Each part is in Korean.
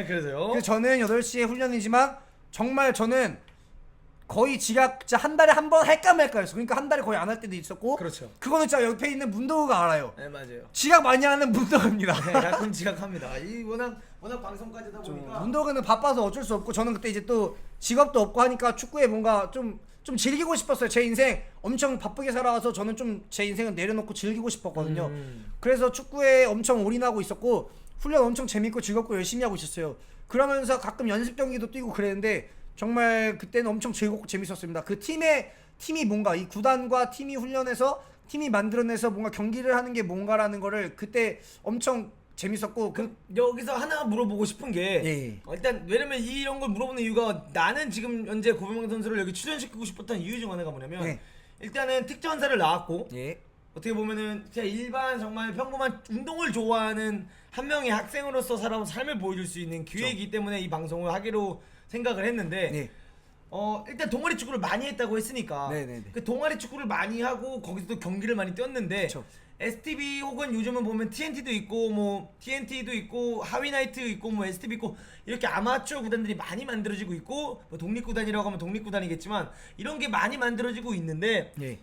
네, 그래서요. 그래서 저는 8시에 훈련이지만 정말 저는 거의 지각 진짜 한 달에 한 번 할까 말까였어. 그러니까 한 달에 거의 안 할 때도 있었고 그렇죠. 그거는 진짜 옆에 있는 문도우가 알아요. 네, 맞아요. 지각 많이 하는 문도우입니다. 네, 가끔 지각합니다. 이 워낙 워낙 방송까지 하다 보니까 문도우는 바빠서 어쩔 수 없고 저는 그때 이제 또 직업도 없고 하니까 축구에 뭔가 좀 좀 즐기고 싶었어요. 제 인생 엄청 바쁘게 살아와서 저는 좀 제 인생을 내려놓고 즐기고 싶었거든요. 음. 그래서 축구에 엄청 올인하고 있었고 훈련 엄청 재밌고 즐겁고 열심히 하고 있었어요. 그러면서 가끔 연습 경기도 뛰고 그랬는데 정말 그때는 엄청 즐겁고 재밌었습니다. 그 팀의 팀이 뭔가 이 구단과 팀이 훈련해서 팀이 만들어내서 뭔가 경기를 하는 게 뭔가라는 거를 그때 엄청 재밌었고 그그 여기서 하나 물어보고 싶은 게 예. 어, 일단 왜냐면 이런 걸 물어보는 이유가 나는 지금 현재 고병망 선수를 여기 출연시키고 싶었던 이유 중 하나가 뭐냐면 예. 일단은 특전사를 나왔고 예. 어떻게 보면은 그냥 일반 정말 평범한 운동을 좋아하는 한 명의 학생으로서 살아온 삶을 보여줄 수 있는 기회이기 때문에 이 방송을 하기로 생각을 했는데 네. 어 일단 동아리 축구를 많이 했다고 했으니까 네네네. 그 동아리 축구를 많이 하고 거기서도 경기를 많이 뛰었는데 그쵸. STB 혹은 요즘은 보면 TNT도 있고 뭐 TNT도 있고 하위나이트 있고 뭐 STB 있고 이렇게 아마추어 구단들이 많이 만들어지고 있고 뭐 독립구단이라고 하면 독립구단이겠지만 이런 게 많이 만들어지고 있는데 예.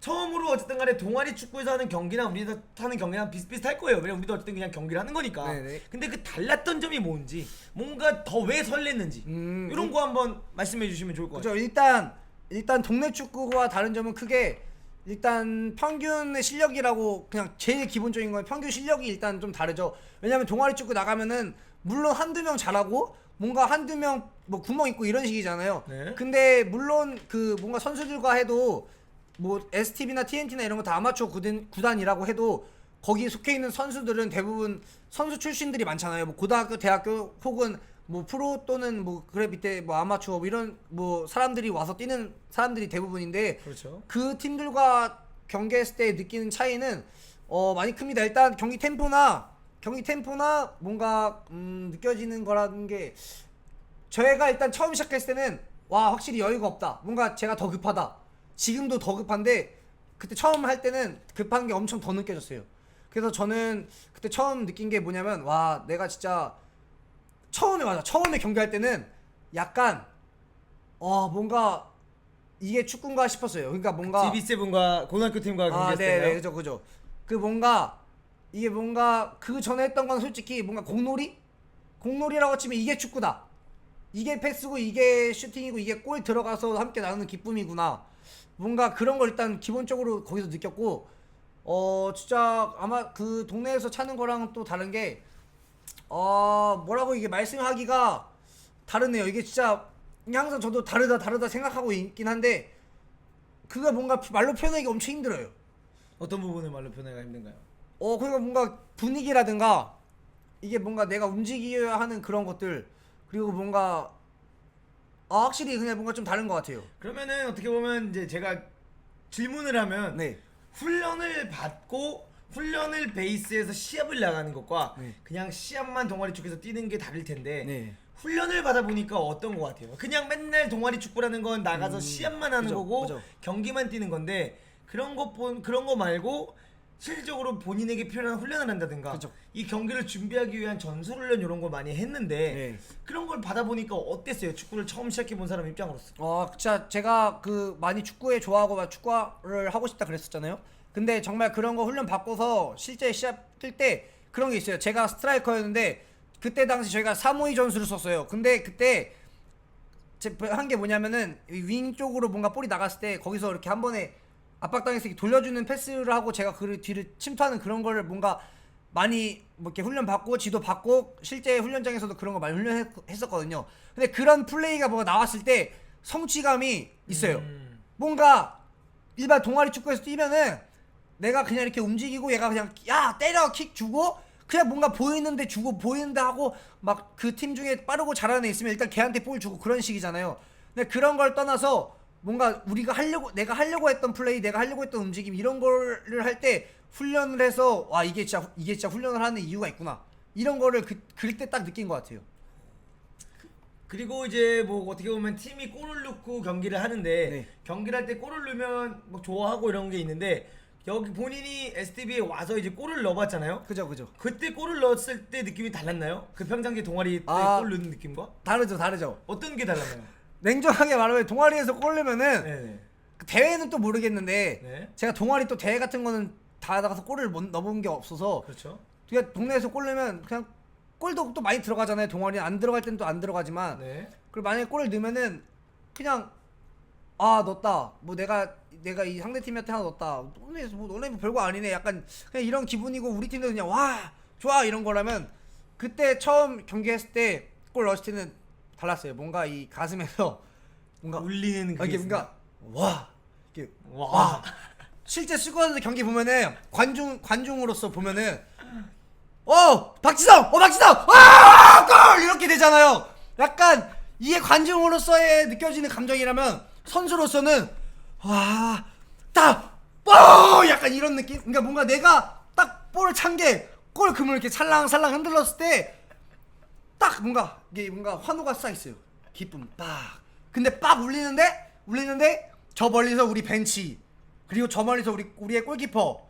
처음으로 어쨌든 간에 동아리 축구에서 하는 경기나 우리가 하는 경기랑 비슷비슷할 거예요. 왜냐면 우리도 어쨌든 그냥 경기를 하는 거니까. 네네. 근데 그 달랐던 점이 뭔지, 뭔가 더 왜 설렜는지 음, 이런 거 한번 말씀해 주시면 좋을 것 같아요. 그죠. 일단 일단 동네 축구와 다른 점은 크게 일단 평균의 실력이라고 그냥 제일 기본적인 건 평균 실력이 일단 좀 다르죠. 왜냐면 동아리 축구 나가면은 물론 한두 명 잘하고 뭔가 한두 명 뭐 구멍 있고 이런 식이잖아요. 네. 근데 물론 그 뭔가 선수들과 해도 뭐 STB나 TNT나 이런 거 다 아마추어 구단, 구단이라고 해도 거기에 속해 있는 선수들은 대부분 선수 출신들이 많잖아요. 뭐 고등학교, 대학교 혹은 뭐 프로 또는 뭐 그래 밑에 뭐 아마추어 뭐 이런 뭐 사람들이 와서 뛰는 사람들이 대부분인데 그렇죠. 그 팀들과 경기했을 때 느끼는 차이는 어 많이 큽니다. 일단 경기 템포나 경기 템포나 뭔가 음 느껴지는 거라는 게 저희가 일단 처음 시작했을 때는 와 확실히 여유가 없다. 뭔가 제가 더 급하다. 지금도 더 급한데 그때 처음 할 때는 급한 게 엄청 더 느껴졌어요. 그래서 저는 그때 처음 느낀 게 뭐냐면 와 내가 진짜 처음에 맞아 처음에 경기할 때는 약간 어 뭔가 이게 축구인가 싶었어요. 그러니까 뭔가 GB7과 고등학교 팀과 아, 경기했을 네, 네. 그죠, 그죠. 그 뭔가 이게 뭔가 그 전에 했던 건 솔직히 뭔가 공놀이, 공놀이라고 치면 이게 축구다. 이게 패스고 이게 슈팅이고 이게 골 들어가서 함께 나누는 기쁨이구나. 뭔가 그런 걸 일단 기본적으로 거기서 느꼈고, 어 진짜 아마 그 동네에서 차는 거랑 또 다른 게, 어 뭐라고 이게 말씀하기가 다르네요. 이게 진짜 항상 저도 다르다 다르다 생각하고 있긴 한데. 그가 뭔가 말로 표현하기 엄청 힘들어요. 어떤 부분을 말로 표현하기가 힘든가요? 어 그러니까 뭔가 분위기라든가 이게 뭔가 내가 움직여야 하는 그런 것들 그리고 뭔가 아 확실히 그냥 뭔가 좀 다른 것 같아요. 그러면은 어떻게 보면 이제 제가 질문을 하면 네. 훈련을 받고 훈련을 베이스에서 시합을 나가는 것과 네. 그냥 시합만 동아리 축구에서 뛰는 게 다를 텐데 네. 훈련을 받아 보니까 어떤 것 같아요? 그냥 맨날 동아리 축구라는 건 나가서 음, 시합만 하는 그죠, 거고 그죠. 경기만 뛰는 건데 그런 거본 그런 거 말고 실질적으로 본인에게 필요한 훈련을 한다든가 그죠. 이 경기를 준비하기 위한 전술 훈련 이런 걸 많이 했는데 네. 그런 걸 받아보니까 어땠어요? 축구를 처음 시작해 본 사람 입장으로서. 어 진짜 제가 그 많이 축구에 좋아하고 막 축구를 하고 싶다 그랬었잖아요. 근데 정말 그런 거 훈련 받고서 실제 시합 뛸 때 그런 게 있어요. 제가 스트라이커였는데 그때 당시 저희가 352 전술을 썼어요. 근데 그때 한 게 뭐냐면은 이윙 쪽으로 뭔가 볼이 나갔을 때 거기서 이렇게 한 번에 압박당해서 이렇게 돌려주는 패스를 하고 제가 그 뒤를 침투하는 그런 거를 뭔가 많이 뭐 이렇게 훈련 받고 지도 받고 실제 훈련장에서도 그런 거 많이 훈련했었거든요. 근데 그런 플레이가 뭐가 나왔을 때 성취감이 있어요. 음. 뭔가 일반 동아리 축구에서 뛰면은 내가 그냥 이렇게 움직이고 얘가 그냥 야 때려 킥 주고 그냥 뭔가 보이는데 주고 보이는데 하고 막 그 팀 중에 빠르고 잘하는 애 있으면 일단 걔한테 볼 주고 그런 식이잖아요. 근데 그런 걸 떠나서 뭔가 우리가 하려고 내가 하려고 했던 플레이 내가 하려고 했던 움직임 이런 거를 할 때 훈련을 해서 와 이게 진짜 이게 진짜 훈련을 하는 이유가 있구나 이런 거를 그, 그때 딱 느낀 것 같아요. 그리고 이제 뭐 어떻게 보면 팀이 골을 넣고 경기를 하는데 네. 경기를 할 때 골을 넣으면 뭐 좋아하고 이런 게 있는데 여기 본인이 STB에 와서 이제 골을 넣어봤잖아요. 그죠 그죠. 그때 골을 넣었을 때 느낌이 달랐나요? 그 평상시 동아리 때 아. 골 넣는 느낌과 다르죠 다르죠. 어떤 게 달랐나요? 냉정하게 말하면 동아리에서 골 넣으면은 네네. 그 대회는 또 모르겠는데 네. 제가 동아리 또 대회 같은 거는 다 나가서 골을 못 넣어본 게 없어서 그렇죠. 그냥 동네에서 골 넣으면 그냥 골도 또 많이 들어가잖아요. 동아리 안 들어갈 때는 또안 들어가지만 네. 그리고 만약에 골을 넣으면은 그냥 아 넣었다. 뭐 내가 내가 이 상대 팀한테 하나 넣었다. 너네 뭐 너네 뭐 별거 아니네. 약간 그냥 이런 기분이고 우리 팀도 그냥 와 좋아 이런 거라면 그때 처음 경기했을 때 골 넣었을 때는 달랐어요. 뭔가 이 가슴에서 뭔가 울리는 아, 그게 이게 뭔가 와 이게 와. 와 실제 축구선수 경기 보면은 관중 관중으로서 보면은 어 박지성 어 박지성 아골 이렇게 되잖아요. 약간 이게 관중으로서의 느껴지는 감정이라면 선수로서는 와딱뽀 약간 이런 느낌. 그러니까 뭔가 내가 딱 볼을 찬 게골 그물 이렇게 살랑살랑 흔들었을 때 딱 뭔가 이게 뭔가 환호가 쌓여 있어요. 기쁨 빡. 근데 빡 울리는데 울리는데 저 멀리서 우리 벤치 그리고 저 멀리서 우리 우리의 골키퍼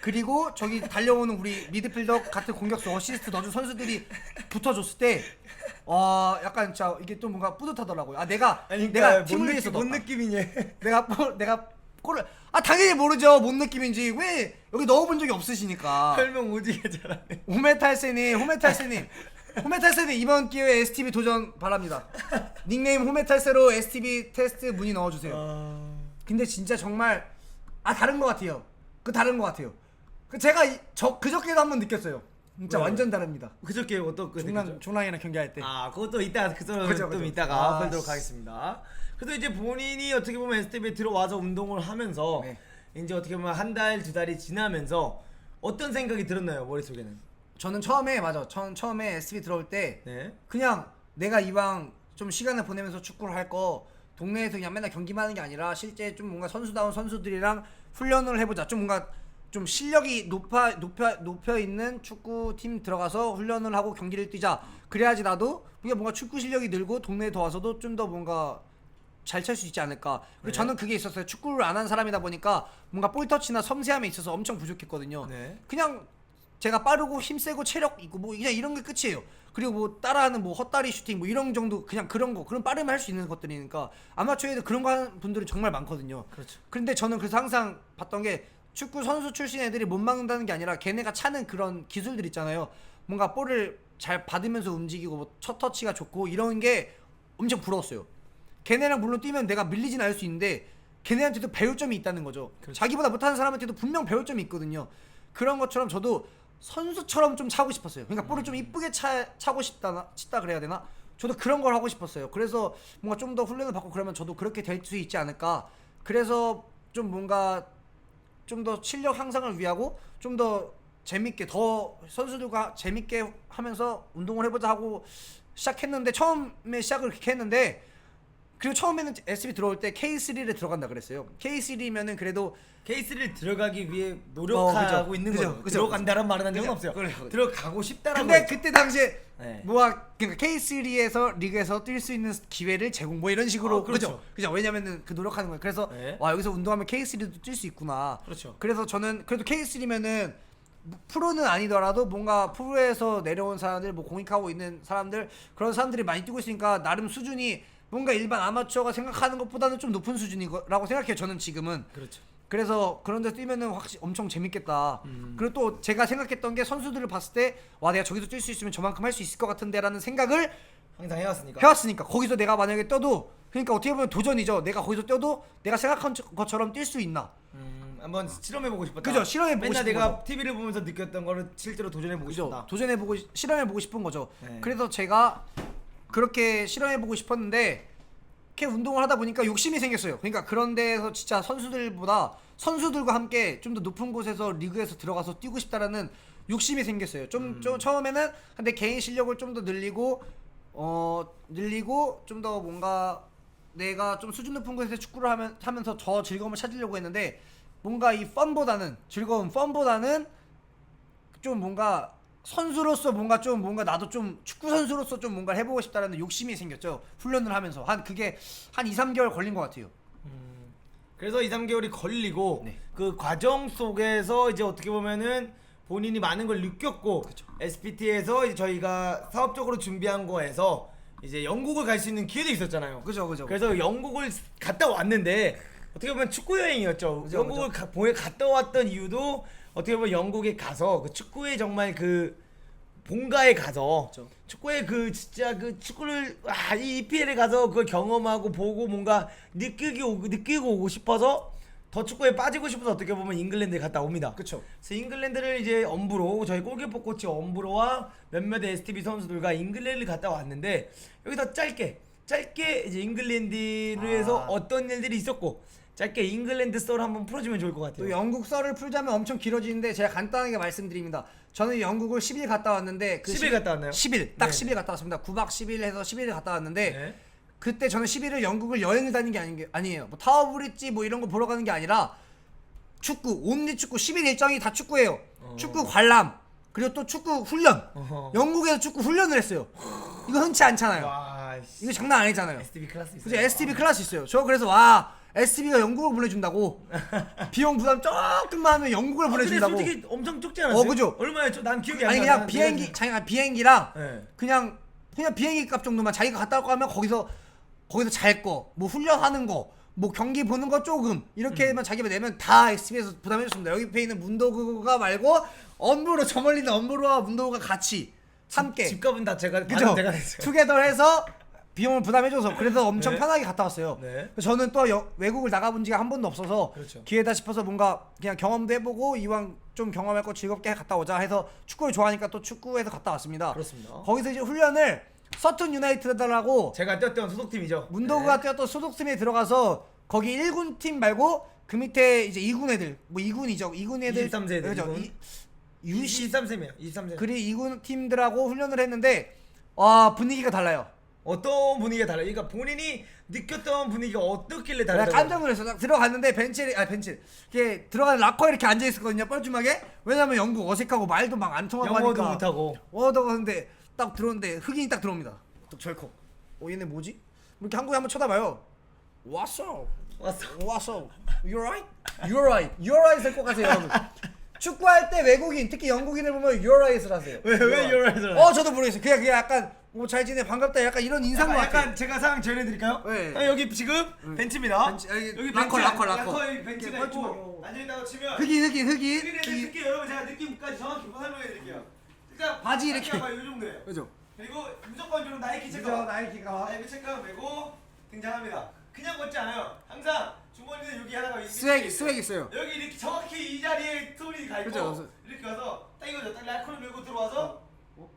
그리고 저기 달려오는 우리 미드필더 같은 공격수 어시스트 넣어준 선수들이 붙어줬을 때 어, 약간 진짜 이게 또 뭔가 뿌듯하더라고요. 아 내가 내가 팀을 위해서 뭔 넣었다. 느낌이냐? 내가 골 내가 골을 아 당연히 모르죠. 뭔 느낌인지 왜 여기 넣어본 적이 없으시니까. 설명 오지게 잘하네. 호메탈세님, 호메탈세님, 호메탈세님 이번 기회에 STV 도전 바랍니다. 닉네임 호메탈세로 STV 테스트 문의 넣어주세요. 아... 근데 진짜 정말 아 다른 것 같아요. 그 다른 것 같아요. 그 제가 이, 저 그저께도 한번 느꼈어요. 진짜 왜요? 완전 다릅니다. 그저께 어떤 그 중랑 중랑이랑 경기할 때. 아 그것도 이따 그거는 그죠, 좀 그죠. 이따가 아, 보도록 씨. 하겠습니다. 그래도 이제 본인이 어떻게 보면 STV에 들어와서 운동을 하면서 네. 이제 어떻게 보면 한 달 두 달이 지나면서 어떤 생각이 들었나요 머릿속에는? 저는 처음에 맞아. 전 처음에 STV 들어올 때 네. 그냥 내가 이왕 좀 시간을 보내면서 축구를 할 거 동네에서 그냥 맨날 경기만 하는 게 아니라 실제 좀 뭔가 선수다운 선수들이랑 훈련을 해보자. 좀 뭔가 좀 실력이 높아 높여 높여 있는 축구 팀 들어가서 훈련을 하고 경기를 뛰자. 그래야지 나도 우리가 뭔가 축구 실력이 늘고 동네에 더 와서도 좀 더 뭔가 잘 찰 수 있지 않을까. 그리고 네. 저는 그게 있었어요. 축구를 안 한 사람이다 보니까 뭔가 볼 터치나 섬세함에 있어서 엄청 부족했거든요. 네. 그냥 제가 빠르고 힘세고 체력 있고 뭐 그냥 이런 게 끝이에요. 그리고 뭐 따라하는 뭐 헛다리 슈팅 뭐 이런 정도 그냥 그런 거 그런 빠르면 할 수 있는 것들이니까 아마추어에도 그런 거 하는 분들이 정말 많거든요. 그렇죠. 그런데 저는 그래서 항상 봤던 게 축구 선수 출신 애들이 못 막는다는 게 아니라 걔네가 차는 그런 기술들 있잖아요. 뭔가 볼을 잘 받으면서 움직이고 뭐 첫 터치가 좋고 이런 게 엄청 부러웠어요. 걔네랑 물론 뛰면 내가 밀리진 않을 수 있는데 걔네한테도 배울 점이 있다는 거죠. 그렇죠. 자기보다 못하는 사람한테도 분명 배울 점이 있거든요. 그런 것처럼 저도 선수처럼 좀 차고 싶었어요. 그러니까 볼을 좀 이쁘게 차, 차고 싶다나 치다 그래야 되나? 저도 그런 걸 하고 싶었어요. 그래서 뭔가 좀 더 훈련을 받고 그러면 저도 그렇게 될 수 있지 않을까. 그래서 좀 뭔가 좀 더 실력 향상을 위하고 좀 더 재밌게 더 선수들과 재밌게 하면서 운동을 해보자 하고 시작했는데 처음에 시작을 그렇게 했는데 그리고 처음에는 SB 들어올 때 K3를 들어간다 그랬어요. K3면은 그래도 K3를 들어가기 위해 노력하고 어, 그죠. 있는 그죠. 거죠. 그죠. 들어간다는 말은 한 적은 그죠. 없어요. 그래요. 들어가고 싶다라는 근데 거죠. 그때 당시에 네. 뭐가 그러니까 K3에서 리그에서 뛸 수 있는 기회를 제공 뭐 이런 식으로 어, 그렇죠. 그죠 그죠 왜냐면은 그 노력하는 거예요 그래서 네. 와 여기서 운동하면 K3도 뛸 수 있구나 그렇죠. 그래서 저는 그래도 K3면은 프로는 아니더라도 뭔가 프로에서 내려온 사람들 뭐 공익하고 있는 사람들 그런 사람들이 많이 뛰고 있으니까 나름 수준이 뭔가 일반 아마추어가 생각하는 것보다는 좀 높은 수준이라고 생각해요 저는 지금은 그렇죠. 그래서 그런 데 뛰면은 확실히 엄청 재밌겠다. 음. 그리고 또 제가 생각했던 게 선수들을 봤을 때 와 내가 저기서 뛸 수 있으면 저만큼 할 수 있을 것 같은데라는 생각을 항상 해왔으니까. 해왔으니까 거기서 내가 만약에 떠도 그러니까 어떻게 보면 도전이죠. 내가 거기서 떠도 내가 생각한 것처럼 뛸 수 있나. 음, 한번 실험해보고 싶었다. 그죠, 실험해보고 맨날 싶은 내가 거죠. TV를 보면서 느꼈던 거를 실제로 도전해보고 그죠. 싶다. 도전해보고 실험해보고 싶은 거죠. 네. 그래서 제가 그렇게 실험해보고 싶었는데 이렇게 운동을 하다 보니까 욕심이 생겼어요. 그러니까 그런 데에서 진짜 선수들보다 선수들과 함께 좀 더 높은 곳에서 리그에서 들어가서 뛰고 싶다라는 욕심이 생겼어요. 좀, 음. 좀 처음에는 근데 개인 실력을 좀 더 늘리고 어 늘리고 좀 더 뭔가 내가 좀 수준 높은 곳에서 축구를 하면, 하면서 더 즐거움을 찾으려고 했는데 뭔가 이 펀보다는 즐거움 펀보다는 좀 뭔가 선수로서 뭔가 좀 뭔가 나도 좀 축구 선수로서 좀 뭔가 해보고 싶다라는 욕심이 생겼죠 훈련을 하면서 한 그게 한 2, 3개월 걸린 것 같아요. 음, 그래서 2, 3개월이 걸리고 네. 그 과정 속에서 이제 어떻게 보면은 본인이 많은 걸 느꼈고 SPT에서 이제 저희가 사업적으로 준비한 거에서 이제 영국을 갈 수 있는 기회도 있었잖아요. 그죠 그죠. 그래서 영국을 갔다 왔는데 어떻게 보면 축구 여행이었죠. 그죠, 영국을 가, 보에 갔다 왔던 이유도 어떻게 보면 영국에 가서 그 축구에 정말 그 본가에 가서 그죠. 축구에 그 진짜 그 축구를 아이 EPL에 가서 그걸 경험하고 보고 뭔가 느끼고 오고 느끼고 오고 싶어서 더 축구에 빠지고 싶어서 어떻게 보면 잉글랜드에 갔다 옵니다. 그쵸. 그래서 잉글랜드를 이제 엄브로 저희 골키퍼 코치 엄브로와 몇몇 STB 선수들과 잉글랜드를 갔다 왔는데 여기서 짧게 짧게 이제 잉글랜드에서 아. 어떤 일들이 있었고 짧게 잉글랜드 썰 한번 풀어주면 좋을 것 같아요. 또 영국 썰을 풀자면 엄청 길어지는데 제가 간단하게 말씀드립니다. 저는 영국을 10일 갔다 왔는데 그 10일 갔다 왔나요? 10일 딱 네. 10일 갔다 왔습니다. 9박 10일 해서 10일 갔다 왔는데 네. 그때 저는 10일을 영국을 여행을 다닌 게 아닌 게 아니에요. 뭐 타워 브릿지 뭐 이런 거 보러 가는 게 아니라 축구 온리 축구 10일 일정이 다 축구예요. 축구 관람 그리고 또 축구 훈련. 어허. 영국에서 축구 훈련을 했어요. 이거 흔치 않잖아요. 와, 씨. 이거 장난 아니잖아요. STB 클래스 있어요. 그죠 STB 클래스 있어요. 저 그래서 와 STB가 영국을 보내준다고 비용 부담 조금만 하면 영국을 아, 근데 보내준다고. 솔직히 엄청 적지 않았어요? 어, 그죠? 얼마였죠? 난 기억이 안 나. 아니 그냥 비행기 자기가 비행기랑 네. 그냥 그냥 비행기 값 정도만 자기가 갔다 올 거 하면 거기서 거기서 잘 거, 뭐 훈련하는 거, 뭐 경기 보는 거 조금 음. 이렇게만 자기가 내면 다 SB에서 부담해 줬습니다. 여기 옆에 있는 문도구가 말고 엄브로 저 멀리 있는 엄브로와 문도구가 같이 함께 집값은 다 제가 그죠? 다 제가 냈어요. 투게더 해서 비용을 부담해줘서 그래서 엄청 네. 편하게 갔다 왔어요. 네. 저는 또 여- 외국을 나가본 지가 한 번도 없어서 그렇죠. 기회다 싶어서 뭔가 그냥 경험도 해보고 이왕 좀 경험할 거 즐겁게 갔다 오자 해서 축구를 좋아하니까 또 축구에서 갔다 왔습니다. 그렇습니다. 거기서 이제 훈련을 서튼 유나이티드라고 제가 뛰었던 소속팀이죠. 문도구가 네. 뛰었던 소속팀에 들어가서 거기 1군 팀 말고 그 밑에 이제 2군 애들 뭐 2군이죠. 2군 애들 23세 애들, 그죠. 2군. 이- U10 23세입니다. 23세. 그리 2군 팀들하고 훈련을 했는데 와 분위기가 달라요. 어떤 분위기가 달라요? 그러니까 본인이 느꼈던 분위기가 어떻길래 내가 다르다고? 깜짝 놀랐어. 딱 들어갔는데 벤치에 아 벤치 이렇게 들어가는 락커에 이렇게 앉아 있었거든요. 뻘쭘하게. 왜냐면 영국 어색하고 말도 막 안 통하고 영어도. 못하고. 어도 근데 딱 들어오는데 흑인이 딱 들어옵니다. 또 절컥. 어 얘네 뭐지? 이렇게 한국에 한번 쳐다봐요. 왔어. 왔어. 왔어. You're right. You're right. You're right 할것 같아요, 여러분. 축구할 때 외국인, 특히 영국인을 보면 You're right을 하세요. 왜, 왜 You're right을 어, 저도 모르겠어요. 그냥 그냥 약간 뭐잘 지내 반갑다 약간 이런 인상인 것 약간, 같아요. 약간 제가 상황 전해드릴까요? 네. 아, 여기 지금 벤치입니다. 벤치, 아, 여기 락커, 락커, 락커. 락커에 벤치가 있고. 앉아있다고 치면 흑인, 흑인, 흑인. 흑인의 흑인. 느낌 여러분 제가 느낌까지 정확히 설명해드릴게요. 일단 바지 이렇게. 이 정도예요. 그죠? 그리고 무조건 주는 나이키 체크업. 나이키가. 나이키 체크업 메고 등장합니다. 그냥 걷지 않아요. 항상 주머니는 여기 하나가 스웩, 스웩 있어요. 여기 이렇게 정확히 이 자리에 톤이 가 있고 그죠. 이렇게 가서 딱 이거죠. 딱 라이크를 메고 들어와서 오.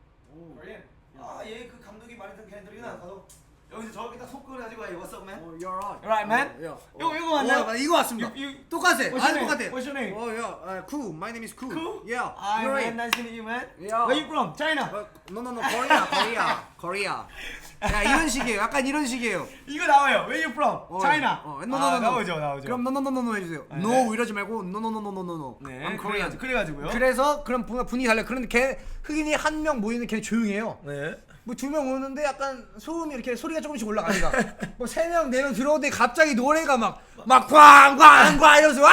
아얘 그 감독이 말했던 걔네들이나 가서 여기서 저렇게 딱 손끝을 가지고 와 What's up man? 어, you're right. Right, man? 어, 야. 이거- 이거 맞나요? 어, 이거 맞습니다. You- you- 똑같아. What's your 아니 name? 똑같아. What's your name? 어, 야, uh, cool. My name is cool. Cool? Yeah. Hi you're man, right. nice to meet you man. Yeah. Where you from? China. 어, no, no, no. Korea, Korea, Korea. 야, 이런 식이에요. 약간 이런 식이에요. 이거 나와요. Where you from? 어, China. 어, no, no, 아, no, no. 나오죠, 나오죠. 그럼 no, no, no, no, no 해주세요. 네. No 이러지 말고 no, no, no, no, no, no, no. 네, I'm Korean. 그래가지고, 그래가지고요. 그래서 그런 분위기 분위기 달라요. 그런데 걔 흑인이 한 명 모이는 걔 조용해요. 네. 뭐 두 명 오는데 약간 소음이 이렇게 소리가 조금씩 올라갑니다. 뭐 세 명 네 명 들어오는데 갑자기 노래가 막막 꽝꽝꽝 이러면서 와!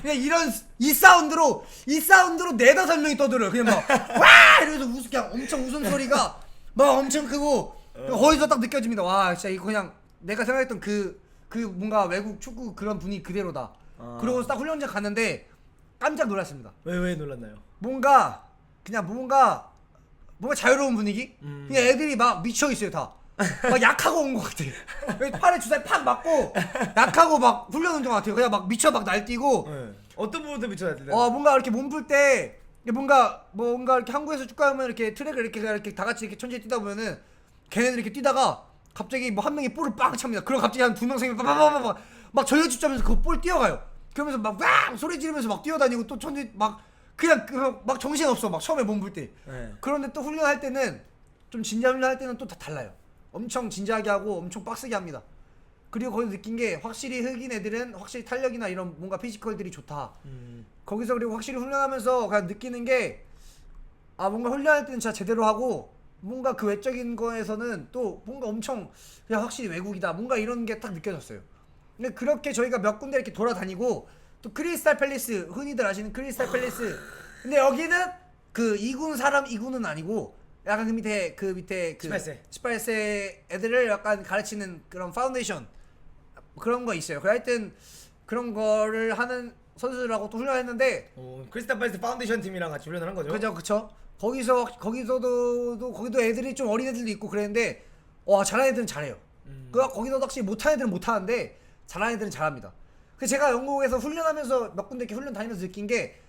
그냥 이런 이 사운드로 이 사운드로 네 다섯 명이 떠들어요. 그냥 막 와! 이러면서 웃 그냥 엄청 웃음 소리가 막 엄청 크고 거기서 딱 느껴집니다. 와 진짜 이거 그냥 내가 생각했던 그 그 뭔가 외국 축구 그런 분위기 그대로다. 아. 그러고 딱 훈련장 갔는데 깜짝 놀랐습니다. 왜, 왜 놀랐나요? 뭔가 그냥 뭔가 뭔가 자유로운 분위기? 음. 그냥 애들이 막 미쳐 있어요 다. 막 약하고 온 것 같아. 여기 팔에 주사위 팍 맞고 약하고 막 훈련 운동 같아요. 그냥 막 미쳐 막 날뛰고 네. 어떤 부분도 미쳐야 돼? 어 뭔가 이렇게 몸 풀 때 뭔가 뭔가 이렇게 한국에서 축구하면 이렇게 트랙을 이렇게 이렇게 다 같이 이렇게 천천히 뛰다 보면은 걔네들 이렇게 뛰다가 갑자기 뭐 한 명이 볼을 빵 찹니다. 그럼 갑자기 한 두 명 생기면 빠바바바바 막 전력집자면서 그 볼 뛰어가요. 그러면서 막왕 소리 지르면서 막 뛰어다니고 또 천천히 막 그냥 그막 정신 없어 막 처음에 몸풀 때. 네. 그런데 또 훈련할 때는 좀 진지한 훈련할 때는 또 다 달라요. 엄청 진지하게 하고 엄청 빡세게 합니다. 그리고 거기서 느낀 게 확실히 흑인 애들은 확실히 탄력이나 이런 뭔가 피지컬들이 좋다. 음. 거기서 그리고 확실히 훈련하면서 그냥 느끼는 게 아 뭔가 훈련할 때는 진짜 제대로 하고 뭔가 그 외적인 거에서는 또 뭔가 엄청 그냥 확실히 외국이다 뭔가 이런 게 딱 느껴졌어요. 근데 그렇게 저희가 몇 군데 이렇게 돌아다니고 또 크리스탈 팰리스 흔히들 아시는 크리스탈 팰리스 근데 여기는 그 2군 사람 2군은 아니고 약간 그 밑에 그 밑에 그 18세. 18세 애들을 약간 가르치는 그런 파운데이션 그런 거 있어요. 그래 하여튼 그런 거를 하는 선수들하고 또 훈련했는데 어, 크리스탈 팔레스 파운데이션 팀이랑 같이 훈련을 한 거죠. 그죠 그쵸 거기서 거기서도 또 거기도 애들이 좀 어린 애들도 있고 그랬는데 와 잘하는 애들은 잘해요 음. 그 거기서 확실히 못하는 애들은 못하는데 잘하는 애들은 잘합니다 그 제가 영국에서 훈련하면서 몇 군데 이렇게 훈련 다니면서 느낀 게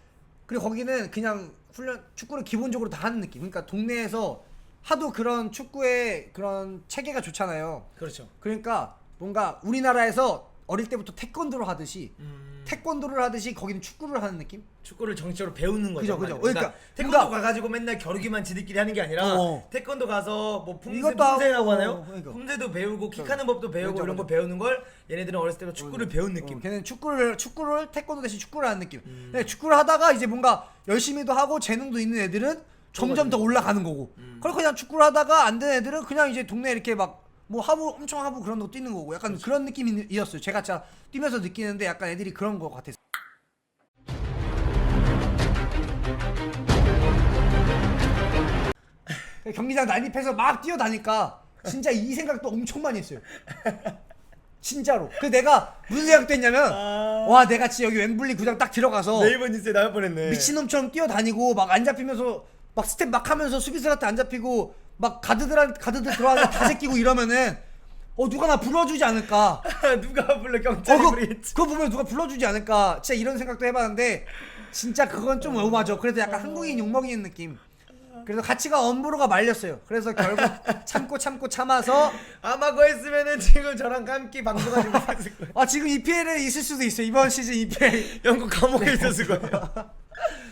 그리고 거기는 그냥 훈련 축구를 기본적으로 다 하는 느낌 그러니까 동네에서 하도 그런 축구의 그런 체계가 좋잖아요 그렇죠. 그러니까 뭔가 우리나라에서 어릴 때부터 태권도를 하듯이 음, 태권도를 하듯이 거기는 축구를 하는 느낌 축구를 정식적으로 배우는 거죠. 그죠, 그죠. 한마디로. 그러니까 태권도 뭔가- 가가지고 맨날 겨루기만 지들끼리 하는 게 아니라 어. 태권도 가서 뭐 품새, 이것도 하고, 품새라고 하나요? 그러니까. 품새도 배우고 킥하는 법도 배우고 그렇죠, 이런 거 그렇죠. 배우는 걸 얘네들은 어렸을 때부터 축구를 배운 느낌. 어, 걔는 축구를 축구를 태권도 대신 축구를 하는 느낌. 음. 근데 축구를 하다가 이제 뭔가 열심히도 하고 재능도 있는 애들은 점점 더 올라가는 거고. 음. 그리고 그냥 축구를 하다가 안 되는 애들은 그냥 이제 동네 이렇게 막 뭐 하부 엄청 하부 그런 거 뛰는 거고 약간. 그런 느낌이었어요. 제가 진짜 뛰면서 느끼는데 약간 애들이 그런 거 같았어요. 경기장 난입해서 막 뛰어다니까 진짜 이 생각도 엄청 많이 했어요. 진짜로. 그 내가 무슨 생각도 했냐면 아. 와 내가 진짜 여기 웸블리 구장 딱 들어가서 네이버 뉴스에 나올 뻔했네. 미친놈처럼 뛰어다니고 막 안 잡히면서 막 스텝 막 하면서 수비수한테 안 잡히고 막 가드들한 가드들 들어와서 다 제끼고 이러면은 어 누가 나 불러주지 않을까? 누가 불러? 어 경찰이 그거, 부르겠지. 그거 보면 누가 불러주지 않을까? 진짜 이런 생각도 해봤는데 진짜 그건 좀 오바죠 그래도 약간 한국인 욕먹이는 느낌. 그래서 가치가 엄브로가 말렸어요. 그래서 결국 참고 참고 참아서 아마 그거 했으면은 지금 저랑 함께 방송하지 못했을 거예요. 아 지금 EPL에 있을 수도 있어요. 이번 시즌 EPL 영국 감옥에 있었을 거예요.